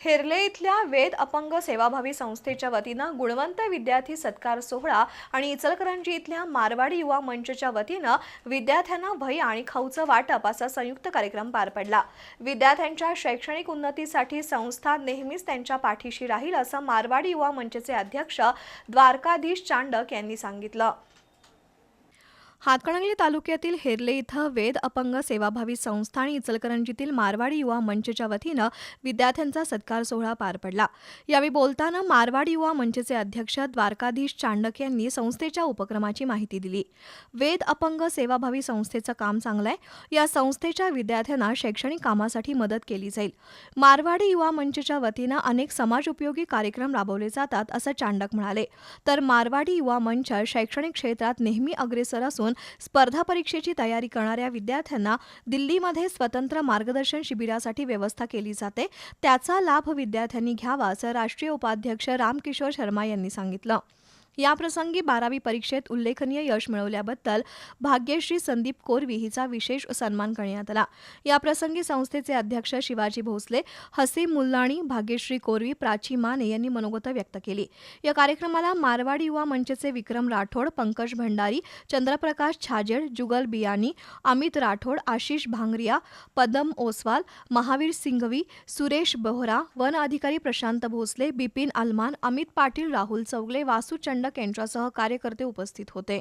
हेरले इथल्या वेद अपंग सेवाभावी संस्थेच्या वतीनं गुणवंत विद्यार्थी सत्कार सोहळा आणि इचलकरंजी इथल्या मारवाडी युवा मंचच्या वतीनं विद्यार्थ्यांना भय आणि खाऊचं वाटप असा संयुक्त कार्यक्रम पार पडला. विद्यार्थ्यांच्या शैक्षणिक उन्नतीसाठी संस्था नेहमीच त्यांच्या पाठीशी राहील असं मारवाडी युवा मंचचे अध्यक्ष द्वारकाधीश चांडक यांनी सांगितलं. हातकणंगले तालुक्यातील हेरले इथं वेद अपंग सेवाभावी संस्था आणि इचलकरंजीतील मारवाडी युवा मंचच्या वतीनं विद्यार्थ्यांचा सत्कार सोहळा पार पडला. यावेळी बोलताना मारवाडी युवा मंचचे अध्यक्ष द्वारकाधीश चांडक यांनी संस्थेच्या उपक्रमाची माहिती दिली. वेद अपंग सेवाभावी संस्थेचं काम चांगलं आहे या संस्थेच्या विद्यार्थ्यांना शैक्षणिक कामासाठी मदत केली जाईल. मारवाडी युवा मंचच्या वतीनं अनेक समाजोपयोगी कार्यक्रम राबवले जातात असं चांडक म्हणाले. तर मारवाडी युवा मंच शैक्षणिक क्षेत्रात नेहमी अग्रेसर असून स्पर्धा परीक्षेची तयारी करणाऱ्या विद्यार्थ्यांना दिल्लीमध्ये स्वतंत्र मार्गदर्शन शिबिरासाठी व्यवस्था केली जाते. त्याचा लाभ विद्यार्थ्यांनी घ्यावा असं राष्ट्रीय उपाध्यक्ष रामकिशोर शर्मा यांनी सांगितलं. याप्रसंगी बारावी परीक्षेत उल्लेखनीय यश मिळवल्याबद्दल भाग्यश्री संदीप कोरवी हिचा विशेष सन्मान करण्यात आला. याप्रसंगी संस्थेचे अध्यक्ष शिवाजी भोसले हसीम मुल्लाणी भाग्यश्री कोरवी प्राची माने यांनी मनोगत व्यक्त केली. या कार्यक्रमाला मारवाडी युवा मंचचे विक्रम राठोड पंकज भंडारी चंद्रप्रकाश छाजेड जुगल बियानी अमित राठोड आशिष भांगरिया पदम ओसवाल महावीर सिंघवी सुरेश बोहरा वन अधिकारी प्रशांत भोसले बिपिन अलमान अमित पाटील राहुल चौगले वासू चंडक यांच्यासह कार्यकर्ते उपस्थित होते.